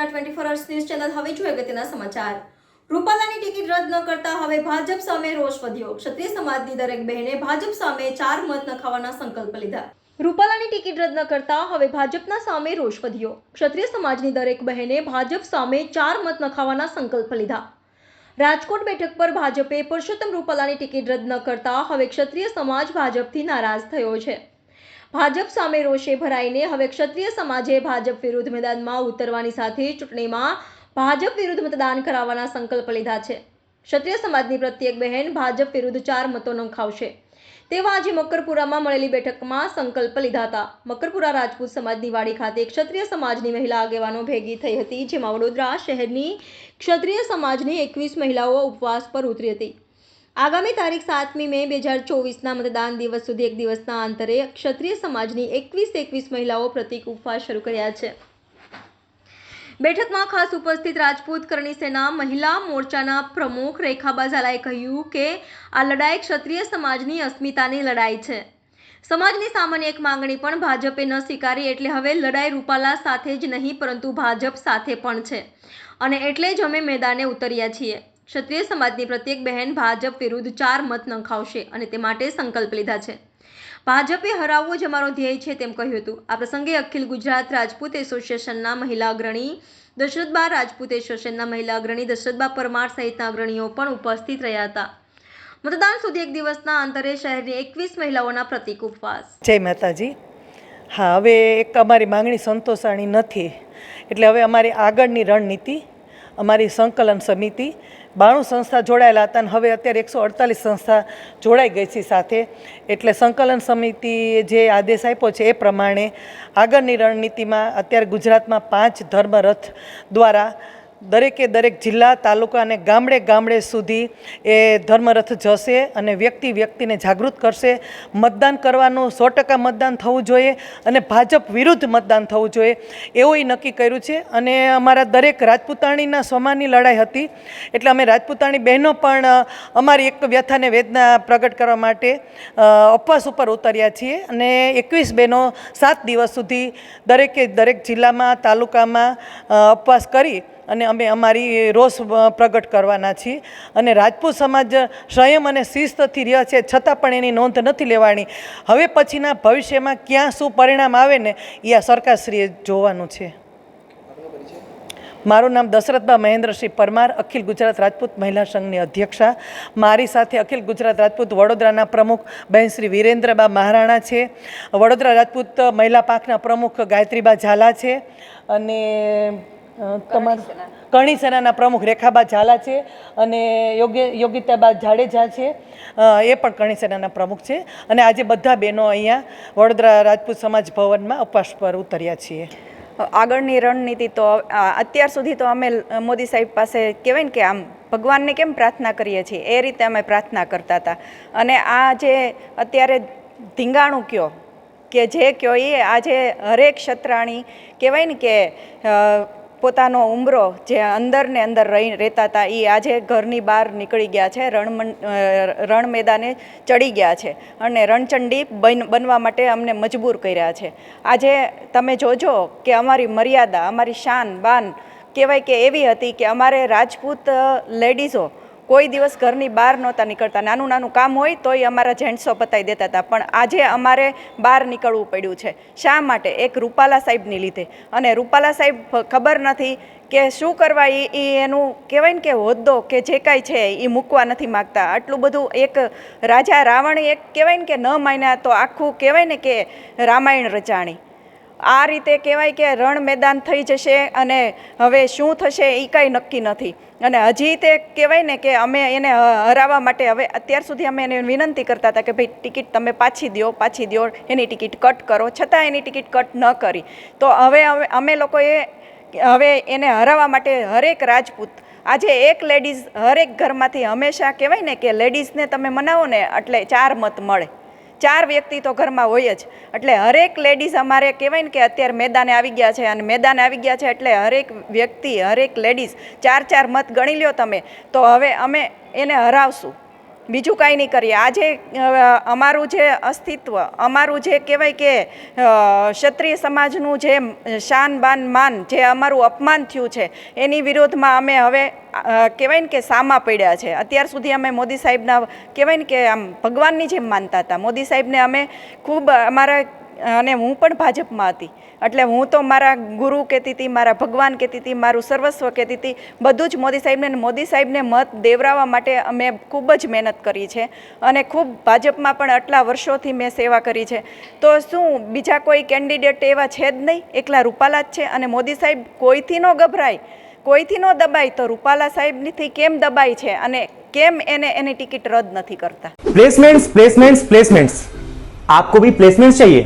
Vadodara twenty four hours news channel હવે જોઈએ અગત્યના સમાચાર. રૂપાલાની ટિકિટ રદ ન કરતા હવે ભાજપ સામે રોષ વધ્યો. ક્ષત્રિય સમાજની દરેક બહેને ભાજપ સામે ચાર મત નખાવાના સંકલ્પ લીધા. રૂપાલાની ટિકિટ રદ ન કરતા હવે ભાજપના સામે રોષ વધ્યો. ક્ષત્રિય સમાજની દરેક બહેને ભાજપ સામે ચાર મત નખાવાના સંકલ્પ લીધા. રાજકોટ બેઠક પર ભાજપે પુરુષોત્તમ રૂપાલાની ટિકિટ રદ ન કરતા હવે ક્ષત્રિય સમાજ ભાજપથી નારાજ થયો છે. ભાજપ સામે રોષે ભરાઈને હવે ક્ષત્રિય સમાજે ભાજપ વિરુદ્ધ મેદાનમાં ઉતરવાની સાથે ચૂંટણીમાં ભાજપ વિરુદ્ધ મતદાન કરાવવાના સંકલ્પ લીધા છે. ક્ષત્રિય સમાજની પ્રત્યેક બહેન ભાજપ વિરુદ્ધ ચાર મતો નખાવશે. તેવા આજે મકરપુરામાં મળેલી બેઠકમાં સંકલ્પ લીધા હતા. મકરપુરા રાજપૂત સમાજની વાડી ખાતે ક્ષત્રિય સમાજની મહિલા આગેવાનો ભેગી થઈ હતી, જેમાં વડોદરા શહેરની ક્ષત્રિય સમાજની એકવીસ મહિલાઓ ઉપવાસ પર ઉતરી હતી. આગામી તારીખ સાતમી મે બે હજાર ચોવીસના મતદાન દિવસ સુધી એક દિવસના અંતરે ક્ષત્રિય સમાજની એકવીસ એકવીસ મહિલાઓ પ્રતિક ઉપવાસ શરૂ કર્યા છે. બેઠકમાં ખાસ ઉપસ્થિત રાજપૂત કરણી સેના, મહિલા મોરચાના પ્રમુખ રેખાબા ઝાલાએ કહ્યું કે આ લડાઈ ક્ષત્રિય સમાજની અસ્મિતાની લડાઈ છે. સમાજની સામાન્ય એક માંગણી પણ ભાજપે ન સ્વીકારી એટલે હવે લડાઈ રૂપાલા સાથે જ નહીં, પરંતુ ભાજપ સાથે પણ છે. અને એટલે જ અમે મેદાને ઉતર્યા છીએ. ક્ષત્રિય સમાજની પ્રત્યેક બહેન ભાજપ વિરુદ્ધ ચાર મત નંખાવશે અને તે માટે સંકલ્પ લીધા છે. ભાજપે હરાવવો જ અમારો ધ્યેય છે તેમ કહ્યું હતું. આ પ્રસંગે અખિલ ગુજરાત રાજપૂત એસોસિએશનના મહિલા અગ્રણી, દશરથબા રાજપૂત એસોસિએશનના મહિલા અગ્રણી, દશરથબા પરમાર સહિતના અગ્રણીઓ પણ ઉપસ્થિત રહ્યા હતા. મતદાન સુધી એક દિવસના અંતરે શહેરની એકવીસ મહિલાઓના પ્રતિક ઉપવાસ. જય માતાજી. હા, હવે એક અમારી માંગણી સંતોષાણી નથી. એટલે હવે અમારી આગળની રણનીતિ, અમારી સંકલન સમિતિ બાણું સંસ્થા જોડાયેલા હતા અને હવે અત્યારે એકસો અડતાલીસ સંસ્થા જોડાઈ ગઈ છે સાથે. એટલે સંકલન સમિતિએ જે આદેશ આપ્યો છે એ પ્રમાણે આગળની રણનીતિમાં અત્યારે ગુજરાતમાં પાંચ ધર્મરથ દ્વારા દરેકે દરેક જિલ્લા, તાલુકા અને ગામડે ગામડે સુધી એ ધર્મરથ જશે અને વ્યક્તિ વ્યક્તિને જાગૃત કરશે. મતદાન કરવાનું સો ટકા મતદાન થવું જોઈએ અને ભાજપ વિરુદ્ધ મતદાન થવું જોઈએ. એવું નક્કી કર્યું છે અને અમારા દરેક રાજપૂતાણીના સ્વમાની લડાઈ હતી. એટલે અમે રાજપૂતાણી બહેનો પણ અમારી એક વ્યથાને વેદના પ્રગટ કરવા માટે ઉપવાસ ઉપર ઉતર્યા છીએ અને એકવીસ બહેનો સાત દિવસ સુધી દરેકે દરેક જિલ્લામાં, તાલુકામાં ઉપવાસ કરી અને અમે અમારી રોષ પ્રગટ કરવાના છીએ. અને રાજપૂત સમાજ સંયમ અને શિસ્તથી રહ્યા છે, છતાં પણ એની નોંધ નથી લેવાની હવે પછીના ભવિષ્યમાં ક્યાં શું પરિણામ આવે ને, એ આ સરકારશ્રીએ જોવાનું છે. મારું નામ દશરથબા મહેન્દ્રસિંહ પરમાર, અખિલ ગુજરાત રાજપૂત મહિલા સંઘની અધ્યક્ષા. મારી સાથે અખિલ ગુજરાત રાજપૂત વડોદરાના પ્રમુખ બહેન શ્રી વિરેન્દ્રબા મહારાણા છે. વડોદરા રાજપૂત મહિલા પાંખના પ્રમુખ ગાયત્રીબા ઝાલા છે. અને તમારું કરણી સેનાના પ્રમુખ રેખાબા ઝાલા છે અને યોગ્ય યોગિતાબા જાડેજા છે. એ પણ કરણી સેનાના પ્રમુખ છે. અને આજે બધા બહેનો અહીંયા વડોદરા રાજપૂત સમાજ ભવનમાં ઉપવાસ પર ઉતર્યા છીએ. આગળની રણનીતિ તો અત્યાર સુધી તો અમે મોદી સાહેબ પાસે કહેવાય ને કે આમ ભગવાનને કેમ પ્રાર્થના કરીએ છીએ? એ રીતે અમે પ્રાર્થના કરતા હતા. અને આ જે અત્યારે ધીંગાણું કયો કે જે કયો એ આજે હરેક ક્ષત્રાણી કહેવાય ને કે પોતાનો ઉંબરો જે અંદર ને અંદર રહી રહેતા હતા એ આજે ઘરની બહાર નીકળી ગયા છે રણ રણ મેદાને ચડી ગયા છે અને રણચંડી બન, બનવા માટે અમને મજબૂર કર્યા છે. આજે તમે જોજો કે અમારી મર્યાદા, અમારી શાન બાન કહેવાય કે એવી હતી કે અમારે રાજપૂત લેડીઝો કોઈ દિવસ ઘરની બહાર નહોતા નીકળતા. નાનું નાનું કામ હોય તોય અમારા જેન્ટ્સો પતાવી દેતા હતા. પણ આજે અમારે બહાર નીકળવું પડ્યું છે. શા માટે? એક રૂપાલા સાહેબની લીધે. અને રૂપાલા સાહેબ ખબર નથી કે શું કરવા એ એનું કહેવાય ને કે હોદ્દો કે જે કાંઈ છે એ મૂકવા નથી માગતા. આટલું બધું એક રાજા રાવણ એક કહેવાય ને કે ન માન્યા તો આખું કહેવાય ને કે રામાયણ રચાણી. આ રીતે કહેવાય કે રણ મેદાન થઈ જશે અને હવે શું થશે એ કાંઈ નક્કી નથી. અને હજી તે કહેવાય ને કે અમે એને હરાવવા માટે હવે અત્યાર સુધી અમે એને વિનંતી કરતા હતા કે ભાઈ ટિકિટ તમે પાછી દો પાછી દો એની ટિકિટ કટ કરો. છતાં એની ટિકિટ કટ ન કરી. તો હવે અમે લોકોએ હવે એને હરાવવા માટે હરેક રાજપૂત, આજે એક લેડીઝ હરેક ઘરમાંથી હંમેશા કહેવાય ને કે લેડીઝને તમે મનાવો ને એટલે ચાર મત મળે. ચાર વ્યક્તિ તો ઘરમાં હોય જ. એટલે હરેક લેડીઝ અમારે કહેવાય ને કે અત્યારે મેદાને આવી ગયા છે અને મેદાને આવી ગયા છે એટલે હરેક વ્યક્તિ, હરેક લેડીઝ ચાર ચાર મત ગણી લ્યો તમે. તો હવે અમે એને હરાવશું. બીજું કાંઈ નહીં કરીએ. આજે અમારું જે અસ્તિત્વ, અમારું જે કહેવાય કે ક્ષત્રિય સમાજનું જે શાન, બાન, માન જે અમારું અપમાન થયું છે, એની વિરોધમાં અમે હવે કહેવાય ને કે સામા પડ્યા છે. અત્યાર સુધી અમે મોદી સાહેબના, કહેવાય ને કે આમ ભગવાનની જેમ માનતા હતા. મોદી સાહેબને અમે ખૂબ અમારા અને હું પણ ભાજપમાં હતી એટલે હું તો મારા ગુરુ કહેતી હતી મારા ભગવાન કહેતી હતી મારું સર્વસ્વ કહેતી હતી બધું જ મોદી સાહેબને અને મોદી સાહેબને મત દેવરાવવા માટે અમે ખૂબ જ મહેનત કરી છે અને ખૂબ ભાજપમાં પણ આટલા વર્ષોથી મેં સેવા કરી છે તો શું બીજા કોઈ કેન્ડિડેટ એવા છે જ નહીં એકલા રૂપાલા જ છે અને મોદી સાહેબ કોઈથી ન ગભરાય કોઈથી ન દબાય તો રૂપાલા સાહેબથી કેમ દબાય છે અને કેમ એને એની ટિકિટ રદ નથી કરતા प्लेसमेंट्स प्लेसमेंट्स प्लेसमेंट्स आपको भी प्लेसमेंट्स चाहिए